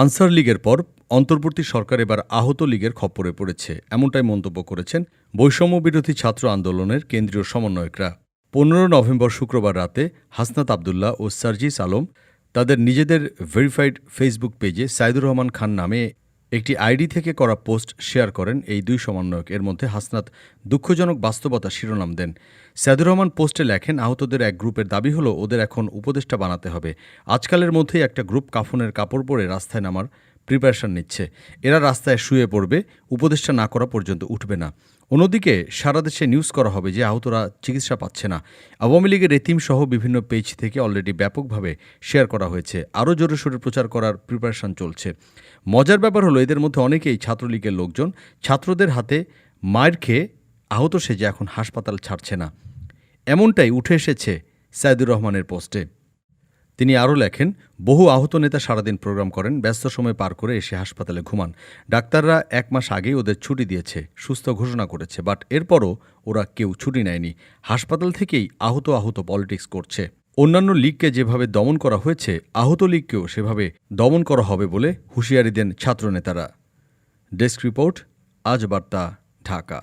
Answer লীগের পর অন্তর্বর্তী সরকার এবার আহত লীগের খপ্পরে পড়েছে, এমনটাই মন্তব্য করেছেন বৈষম্য বিরোধী ছাত্র আন্দোলনের কেন্দ্রীয় সমন্বয়করা। পনেরো নভেম্বর শুক্রবার রাতে হাসনাত আবদুল্লাহ ও সার্জিস আলম তাদের নিজেদের ভেরিফাইড ফেসবুক পেজে সাইদুর রহমান খান নামে একটি আইডি থেকে করা পোস্ট শেয়ার করেন এই দুই সমন্বয়ক। এর মধ্যে হাসনাত দুঃখজনক বাস্তবতা শিরোনাম দেন। সাইদুর রহমান পোস্টে লেখেন, আহতদের এক গ্রুপের দাবি হলো, ওদের এখন উপদেষ্টা বানাতে হবে। আজকালের মধ্যেই একটা গ্রুপ কাফনের কাপড় পরে রাস্তায় নামার প্রিপারেশন নিচ্ছে। এরা রাস্তায় শুয়ে পড়বে, উপদেষ্টা না করা পর্যন্ত উঠবে না। অন্যদিকে সারা দেশে নিউজ করা হবে যে আহতরা চিকিৎসা পাচ্ছে না। আওয়ামী লীগের এতিম সহ বিভিন্ন পেজ থেকে অলরেডি ব্যাপকভাবে শেয়ার করা হয়েছে। আরও জোরে সোরে প্রচার করার প্রিপারেশন চলছে। মজার ব্যাপার হলো, এদের মধ্যে অনেকেই ছাত্রলীগের লোকজন। ছাত্রদের হাতে মায়ের খেয়ে আহত সেজে এখন হাসপাতাল ছাড়ছে না। এমনটাই উঠে এসেছে সাইদুর রহমানের পোস্টে তিনি আরও লেখেন, বহু আহত নেতা সারাদিন প্রোগ্রাম করেন, ব্যস্ত সময় পার করে এসে হাসপাতালে ঘুমান। ডাক্তাররা এক মাস আগেই ওদের ছুটি দিয়েছে, সুস্থ ঘোষণা করেছে, বাট এরপরও ওরা কেউ ছুটি নেয়নি। হাসপাতাল থেকেই আহত আহত পলিটিক্স করছে। অন্যান্য লীগকে যেভাবে দমন করা হয়েছে, আহত লীগকেও সেভাবে দমন করা হবে বলে হুঁশিয়ারি দেন ছাত্রনেতারা। ডেস্ক রিপোর্ট, আজ বার্তা, ঢাকা।